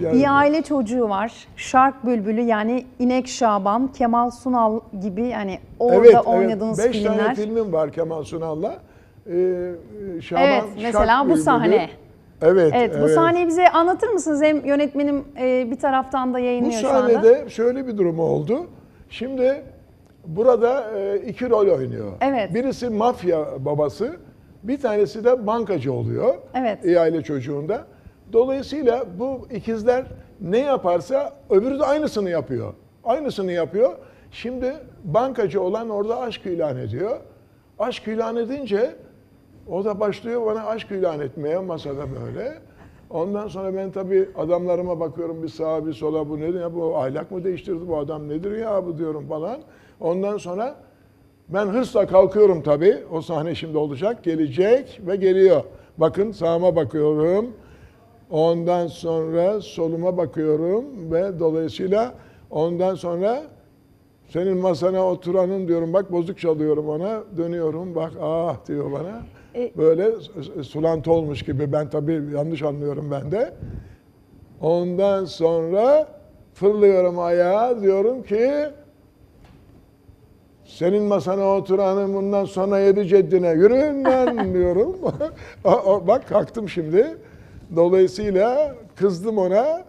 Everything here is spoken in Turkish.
yani. Bir aile çocuğu var. Şark Bülbülü yani İnek Şaban, Kemal Sunal gibi yani orada Evet, evet. oynadığınız Beş filmler. tane filmim var Kemal Sunal'la. Ee, Şaban Evet, mesela Şark bu Bülbülü. sahne. Evet, Evet, bu sahneyi bize anlatır mısınız? Hem yönetmenim e, bir taraftan da Bu yayınlıyor şu anda. sahnede şöyle bir durum oldu. Şimdi burada e, iki rol oynuyor. Evet. Birisi mafya babası, bir tanesi de bankacı oluyor. Evet. İyi aile çocuğunda. Dolayısıyla bu ikizler ne yaparsa öbürü de aynısını yapıyor. Aynısını yapıyor. Şimdi bankacı olan orada aşk ilan ediyor. Aşk ilan edince o da başlıyor bana aşk ilan etmeye masada böyle. Ondan sonra ben tabii adamlarıma bakıyorum bir sağa bir sola bu nedir ya bu ahlak mı değiştirdi bu adam nedir ya bu diyorum falan. Ondan sonra ben hırsla kalkıyorum tabii. O sahne şimdi olacak. Gelecek ve geliyor. Bakın sağıma bakıyorum. Ondan sonra soluma bakıyorum ve dolayısıyla ondan sonra senin masana oturanın diyorum bak bozuk çalıyorum ona. Dönüyorum bak ah diyor bana. E- Böyle sulantı olmuş gibi ben tabii yanlış anlıyorum ben de. Ondan sonra fırlıyorum ayağa diyorum ki senin masana oturanın bundan sonra yedi ceddine yürüyün lan diyorum. Bak kalktım şimdi. Dolayısıyla kızdım ona.